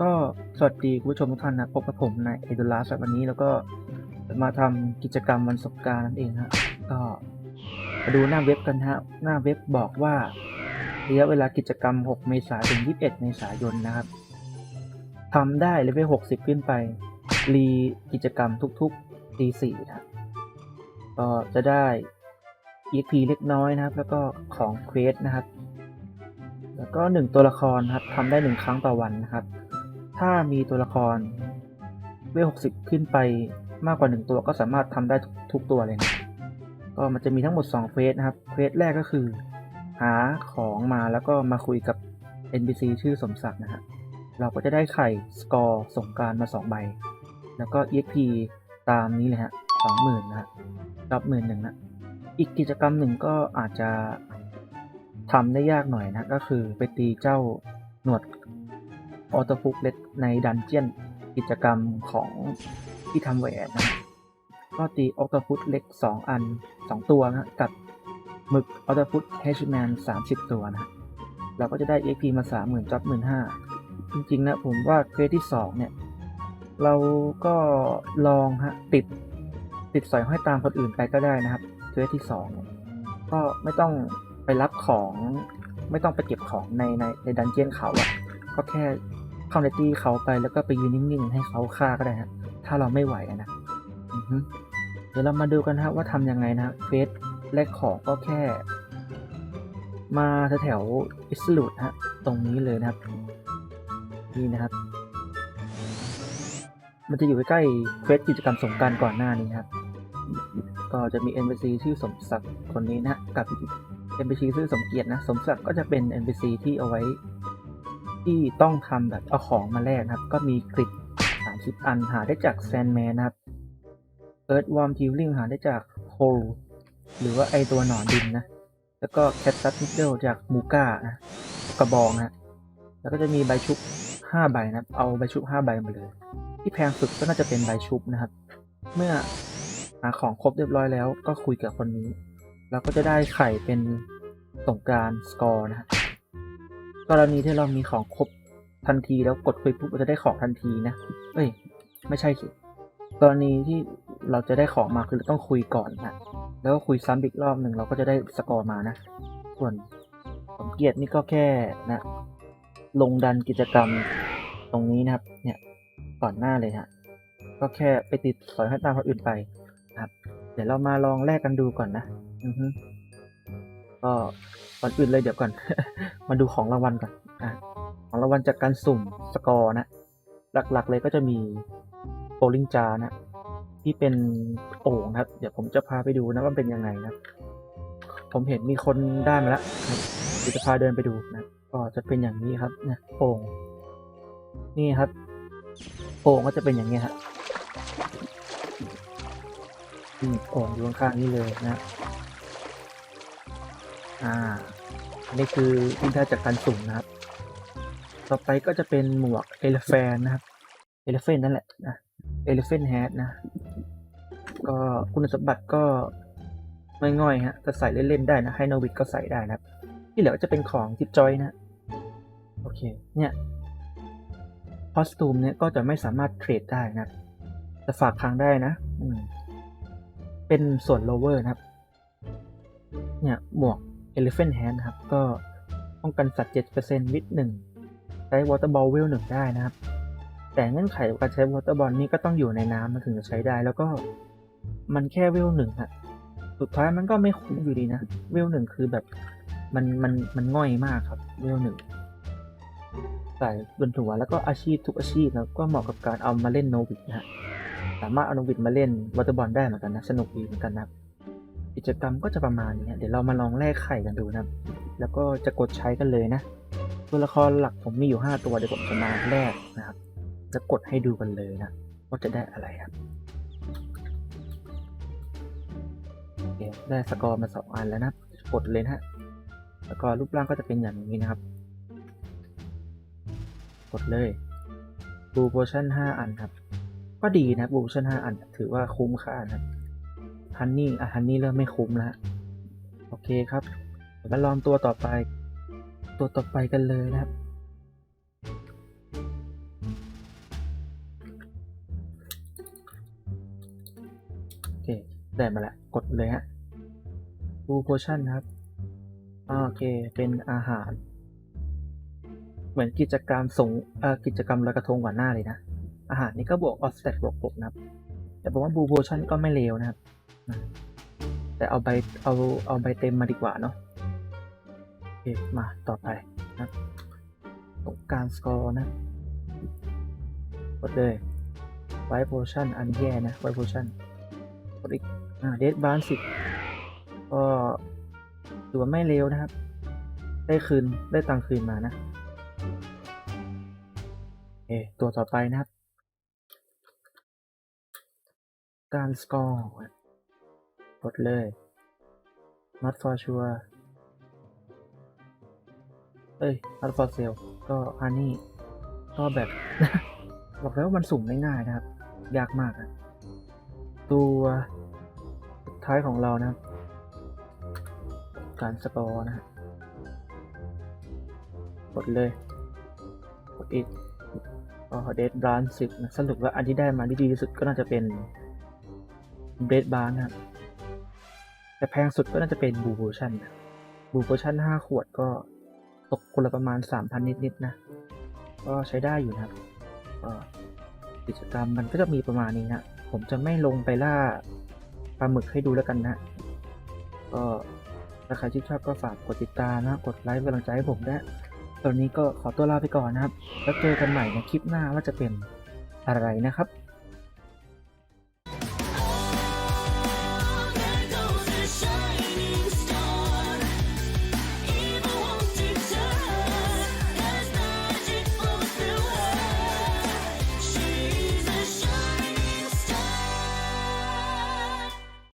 ก็สวัสดีคุณผู้ชมทุกท่านนะพบกับผมในเอดูลาสวันนี้แล้วก็มาทำกิจกรรมวันสงกรารนั่นเองฮะก็มาดูหน้าเว็บกันฮะหน้าเว็บบอกว่าระยะเวลากิจกรรม 6 เมษายนถึง 21 เมษายนนะครับทำได้เลเวล 60 ขึ้นไป รีกิจกรรมทุกๆตี4นะก็จะได้ EXP เล็กน้อยนะครับ แล้วก็ของเควสนะครับ แล้วก็หนึ่งตัวละครครับทำได้หนึ่งครั้งต่อวันนะครับ ถ้ามีตัวละครเวล60 ขึ้นไปมากกว่า 1 ตัวก็สามารถทำได้ทุกตัวเลยนะก็มันจะมีทั้งหมด 2เควสนะครับเควสแรกก็คือ หาของมาแล้วก็มาคุยกับ NPC ชื่อสมศักดิ์นะฮะเราก็จะได้ไข่สกอร์สงกรารมา 2 ใบ แล้วก็ EXP ตามนี้เลยฮะสองหมื่นนะฮะรับหมื่นหนึ่งนะ อีกกิจกรรมหนึ่งก็อาจจะทำได้ยากหน่อยนะ ก็คือไปตีเจ้าหนวด ออโตฟุกเล็กในดันเจียนกิจกรรมของที่ทำแหวนนะก็ตีออโตฟุตเล็ก 2 อัน 2 ตัวนะกับหมึกออโตฟุตแฮชแมน30 ตัวนะเราก็จะได้ XP มา 30,000จ็อบ15,000จริงๆนะผมว่าเควสที่ 2 เนี่ย เราก็ลองฮะติดติดสอยห้อยตามคนอื่นไปก็ได้นะครับเควสที่สองเนี่ยก็ไม่ต้องไปรับของไม่ต้องไปเก็บของในในในดันเจียนเขาอะก็แค่ เข้าในตี้เขาไปแล้วก็ไปยืนนิ่งๆ ให้เขาฆ่าก็ได้ฮะถ้าเราไม่ไหวนะเดี๋ยวเรามาดูกันนะฮะว่าทำยังไงนะเควสแลกของก็แค่ มาแถวอิสลูดฮะตรงนี้เลยนะครับ นี่นะครับ มันจะอยู่ใกล้เควสกิจกรรมสงการก่อนหน้านี้นะครับ ก็จะมี NPC ชื่อสมศักดิ์คนนี้นะกับ NPC ชื่อสมเกียรตินะ สมศักดิ์ก็จะเป็น NPC ที่เอาไว้ ที่ต้องทำแบบเอาของมาแลกนะครับ ก็มีกริด30 อันหาได้จากแซนแมนนะครับ Earthworm Healing หาได้จากโฮลหรือว่าไอตัวหนอนดินนะ แล้วก็แค t ตัสนิดเดิลจากมูก้านะกระบองนะแล้วก็จะมีใบชุบ 5 ใบนะครับเอาใบชุบ 5 ใบมาเลย ที่แพงสุดก็น่าจะเป็นใบชุบนะครับ เมื่อหาของครบเรียบร้อยแล้วก็คุยกับคนนี้ เราก็จะได้ไข่เป็นสงกรารสกอร์นะฮะ กรณีที่เรามีของครบทันทีแล้วกดคุยปุ๊บเราจะได้ของทันทีนะ เอ้ย ไม่ใช่สิกรณีที่เราจะได้ของมาคือเราต้องคุยก่อนนะ แล้วก็คุยซ้ำอีกรอบหนึ่งเราก็จะได้สกอร์มานะ ส่วนสมเกียรตินี่ก็แค่นะ ลงดันกิจกรรมตรงนี้นะครับ เนี่ยก่อนหน้าเลยฮะ ก็แค่ไปติดสอยให้ตามคนอื่นไปครับ เดี๋ยวเรามาลองแลกกันดูก่อนนะ อือฮึ ก็ก่อนอื่นเลยเดี๋ยวก่อน มาดูของรางวัลก่อนอะของรางวัลจากการสุ่มสกอร์นะ หลักๆเลยก็จะมีโ o ลิงจานะที่เป็นโอ่งนะครับ เดี๋ยวผมจะพาไปดูนะว่าเป็นยังไงนะ ผมเห็นมีคนได้มาแล้วเดี๋ยวจะพาเดินไปดูนะ ก็จะเป็นอย่างนี้ครับเนี่ยโอ่งนี่ครับ โอ่งก็จะเป็นอย่างนี้ฮะอืมโอ่งอยู่ข้างๆนี่เลยนะ อ่า อันนี้คือที่ได้จากการสุ่มนะครับ ต่อไปก็จะเป็นหมวกเอล h ฟนนะครับ เอล h ฟนนั่นแหละนะ เอล h ฟนแฮทนะ ก็คุณสมบัติก็ไม่ง่อยฮะจะใส่เล่นๆได้นะ ให้นวิดก็ใส่ได้นะครับ ที่เหลือก็จะเป็นของทิปจอยนะ โอเค เนี่ยคอสตูมเนี่ยก็จะไม่สามารถเทรดได้นะครับแต่ฝากค้างได้นะ อืมเป็นส่วน lower นะครับ เนี่ยหมวก elephant hand นะครับ ก็ป้องกันสัตว์ 7%วิทหนึ่งใช้ water ball เวลหนึ่งได้นะครับ แต่เงื่อนไขการใช้ water ball นี่ก็ต้องอยู่ในน้ำมันถึงจะใช้ได้ แล้วก็มันแค่เวลหนึ่งอะสุดท้ายมันก็ไม่คุ้มอยู่ดีนะ เวลหนึ่งคือแบบมันมันมันง่อยมากครับ เวลหนึ่งใส่บนหัวแล้วก็อาชีพทุกอาชีพแล้วก็เหมาะกับการเอามาเล่นโนวิดนะสามารถเอาโนวิดมาเล่นวอเตอร์บอลได้เหมือนกันนะ สนุกดีเหมือนกันนะครับ กิจกรรมก็จะประมาณนี้เดี๋ยวเรามาลองแลกไข่กันดูนะแล้วก็จะกดใช้กันเลยนะตัวละครหลักผมมีอยู่ 5 ตัวเดี๋ยวผมจะมาแลกนะครับจะกดให้ดูกันเลยนะว่าจะได้อะไรครับโอเคได้สกอร์มาสองอันแล้วนะกดเลยนะฮะแล้วก็รูปร่างก็จะเป็นอย่างนี้นะครับ กดเลยบูโพชั่น5อันครับ ก็ดีนะบูโพชั่น5อัน ถือว่าคุ้มค่านะครับ ฮันนี่อะฮันนี่เริ่มไม่คุ้มแล้วโอเคครับมาลองตัวต่อไป ตัวต่อไปกันเลยนะครับ โอเค ได้มาแล้วกดเลยฮะดูโพชั่นครับโอเค เป็นอาหาร เหมือนกิจกรรมส่งกิจกรรมลอยกระทงก่อนหน้าเลยนะ อาหารนี่ก็บวกออสเซตบวกบวกนะครับ แต่ผมว่าบูโพชั่นก็ไม่เลวนะครับ แต่เอาใบเอาเอาใบเต็มมาดีกว่าเนาะโอเคมาต่อไปนะครับสงการสกอร์นะกดเลยไวโพชั่นอันแย่นะไวโพชั่นกดอีกอ่าเดดบานสิบก็ถือว่าไม่เร็วนะครับ ได้คืนได้ตังคืนมานะโอตัวต่อไปนะครับ การสกอร์ กดเลย not for sure เอ้ย not for sale ก็อันนี้ก็แบบ บอกแล้ววามันสุ่มง่ายๆนะครับ ยากมากนะตัวสุดท้ายของเรานะครับ การสกอร์นะฮะกดเลย กดอีกก็เดดบรานสิบนะสรุปว่าอันที่ได้มาที่ดีที่สุดก็น่าจะเป็นเบดบานนะครับ แต่แพงสุดก็น่าจะเป็นบูโพชั่นบูโพชั่นห้าขวดก็ตกคนละประมาณสามพันนิดๆนะ ก็ใช้ได้อยู่นะครับก็กิจกรรมมันก็จะมีประมาณนี้นะ ผมจะไม่ลงไปล่าปลาหมึกให้ดูแล้วกันนะ ก็ถ้าใครที่ชอบก็ฝากกดติดตามนะ กดไลค์เป็นกำลังใจให้ผมด้วยตอนนี้ก็ขอตัวลาไปก่อนนะครับ แล้วเจอกันใหม่ในคลิปหน้าว่าจะเป็นอะไรนะครับ